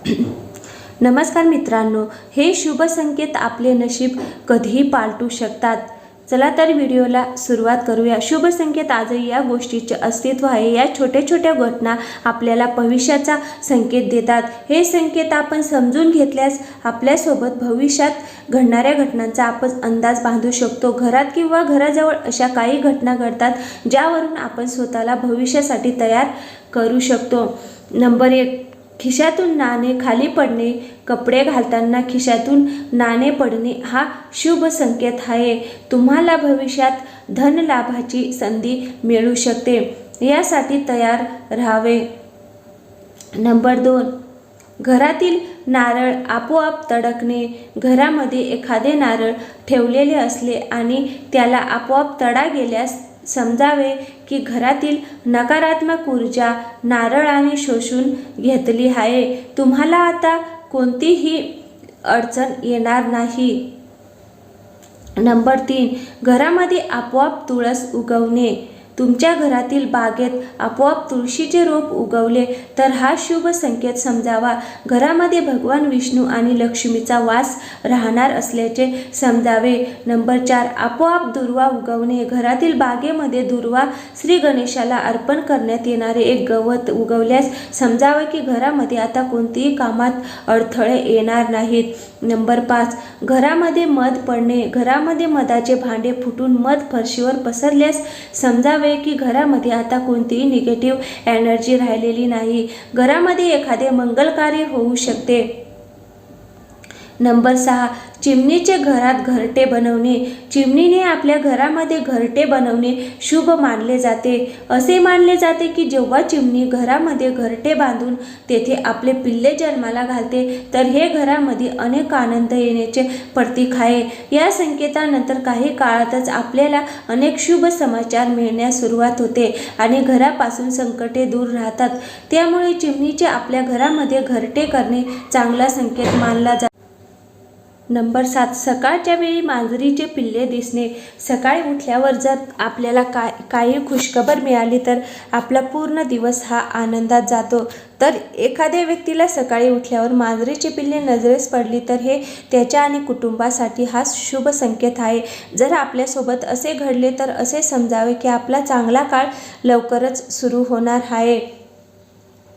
नमस्कार मित्रांनो हे शुभ संकेत आपले नशीब कधीही पालटू शकतात. चला तर व्हिडिओला सुरुवात करूया. शुभ संकेत आजही या गोष्टीचे अस्तित्व आहे. या छोट्या छोट्या घटना आपल्याला भविष्याचा संकेत देतात. हे संकेत आपण समजून घेतल्यास आपल्यासोबत भविष्यात घडणाऱ्या घटनांचा आपण अंदाज बांधू शकतो. घरात किंवा घराजवळ अशा काही घटना घडतात ज्यावरून आपण स्वतःला भविष्यासाठी तयार करू शकतो. नंबर एक खिशातून नाणे खाली पडणे कपडे घालताना खिशातून नाणे पडणे हा शुभ संकेत आहे. तुम्हाला भविष्यात धन लाभाची संधी मिळू शकते. यासाठी तयार राहावे. नंबर दोन. घरातील नारळ आपोआप तडकणे. घरामध्ये एखादे नारळ ठेवलेले असले आणि त्याला आपोआप तडा गेल्यास समजावे की घरातील नकारात्मक ऊर्जा नारळाने शोषून घेतली आहे. तुम्हाला आता कोणतीही अडचण येणार नाही. नंबर तीन घरामध्ये आपोआप तुळस उगवणे. तुमच्या घरातील बागेत आपोआप तुळशीचे रोप उगवले तर हा शुभ संकेत समजावा. घरामध्ये भगवान विष्णू आणि लक्ष्मीचा वास राहणार असल्याचे समजावे. नंबर चार आपोआप दुर्वा उगवणे. घरातील बागेमध्ये दुर्वा श्री गणेशाला अर्पण करण्यात येणारे एक गवत उगवल्यास समजावे की घरामध्ये आता कोणतीही कामात अडथळे येणार नाहीत. नंबर पाच घरामध्ये मध पडणे. घरामध्ये मधाचे भांडे फुटून मध फरशीवर पसरल्यास समजावे की घरामध्ये आता कोणतीही निगेटिव्ह एनर्जी राहिलेली नाही. घरामध्ये एखादे मंगल कार्य होऊ शकते. नंबर सहा चिमणीचे घरात घरटे बनवणे. चिमणीने आपल्या घरामध्ये घरटे बनवणे शुभ मानले जाते. असे मानले जाते की जेव्हा चिमणी घरामध्ये घरटे बांधून तेथे आपले पिल्ले जन्माला घालते तर हे घरामध्ये अनेक आनंद येण्याचे प्रतीक आहे. या संकेतानंतर काही काळातच आपल्याला अनेक शुभ समाचार मिळण्यास सुरुवात होते आणि घरापासून संकटे दूर राहतात. त्यामुळे चिमणीचे आपल्या घरामध्ये घरटे करणे चांगला संकेत मानला जातो. नंबर सात सकाळच्या वेळी मांजरीचे पिल्ले दिसणे. सकाळी उठल्यावर जर आपल्याला काय काही खुशखबर मिळाली तर आपला पूर्ण दिवस हा आनंदात जातो. तर एखाद्या व्यक्तीला सकाळी उठल्यावर मांजरीची पिल्ले नजरेस पडली तर हे त्याच्या आणि कुटुंबासाठी हा शुभ संकेत आहे. जर आपल्यासोबत असे घडले तर असे समजावे की आपला चांगला काळ लवकरच सुरू होणार आहे.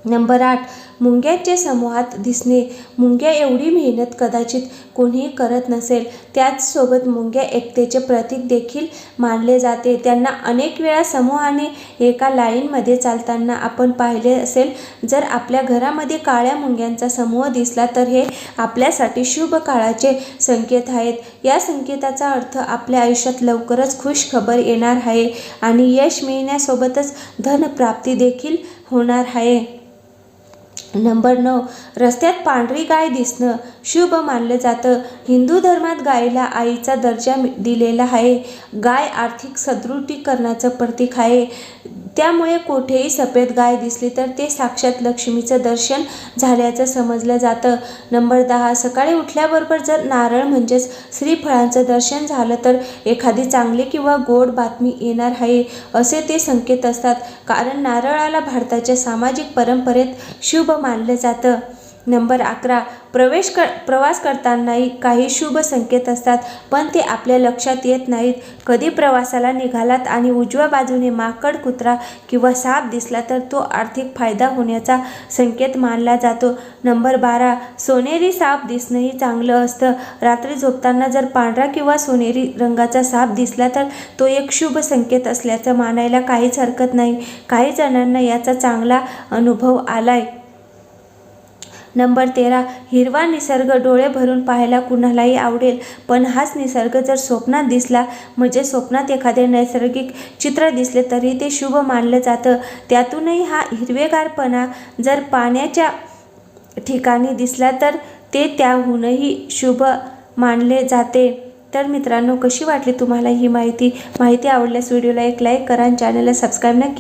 नंबर आठ मुंग्यांचे समूहात दिसणे. मुंग्या एवढी मेहनत कदाचित कोणीही करत नसेल. त्याचसोबत मुंग्या एकतेचे प्रतीक देखील मानले जाते. त्यांना अनेक वेळा समूहाने एका लाईनमध्ये चालताना आपण पाहिले असेल जर आपल्या घरामध्ये काळ्या मुंग्यांचा समूह दिसला तर हे आपल्यासाठी शुभ काळाचे संकेत आहेत. या संकेताचा अर्थ आपल्या आयुष्यात लवकरच खुश खबर येणार आहे आणि यश मिळण्यासोबतच धनप्राप्ती देखील होणार आहे. नंबर नऊ रस्त्यात पांढरी गाय दिसणं शुभ मानलं जातं. हिंदू धर्मात गायीला आईचा दर्जा दिलेला आहे. गाय आर्थिक सदृढीकरणाचं प्रतीक आहे. त्यामुळे कोठेही सफेद गाय दिसली तर ते साक्षात लक्ष्मीचं दर्शन झाल्याचं समजलं जातं. नंबर दहा सकाळी उठल्याबरोबर जर नारळ म्हणजेच श्रीफळांचं दर्शन झालं तर एखादी चांगली किंवा गोड बातमी येणार आहे असे ते संकेत असतात. कारण नारळाला भारताच्या सामाजिक परंपरेत शुभ मानलं जातं. नंबर अकरा प्रवेश कर प्रवास करतानाही काही शुभ संकेत असतात पण ते आपल्या लक्षात येत नाहीत. कधी प्रवासाला निघालात आणि उजव्या बाजूने माकड कुत्रा किंवा साप दिसला तर तो आर्थिक फायदा होण्याचा संकेत मानला जातो. नंबर बारा सोनेरी साप दिसणंही चांगलं असतं. रात्री झोपताना जर पांढरा किंवा सोनेरी रंगाचा साप दिसला तर तो एक शुभ संकेत असल्याचं मानायला काहीच हरकत नाही. काही जणांना याचा चांगला अनुभव आलाय. नंबर तेरा हिरवा निसर्ग डोळे भरून पाहायला कुणालाही आवडेल पण हाच निसर्ग जर स्वप्नात दिसला म्हणजे स्वप्नात एखादे नैसर्गिक चित्र दिसले तरी ते शुभ मानलं जातं. त्यातूनही हा हिरवेगारपणा जर पाण्याच्या ठिकाणी दिसला तर ते त्याहूनही शुभ मानले जाते. तर मित्रांनो कशी वाटली तुम्हाला ही माहिती? माहिती आवडल्यास व्हिडिओला एक लाईक करा आणि चॅनलला सबस्क्राईब नक्की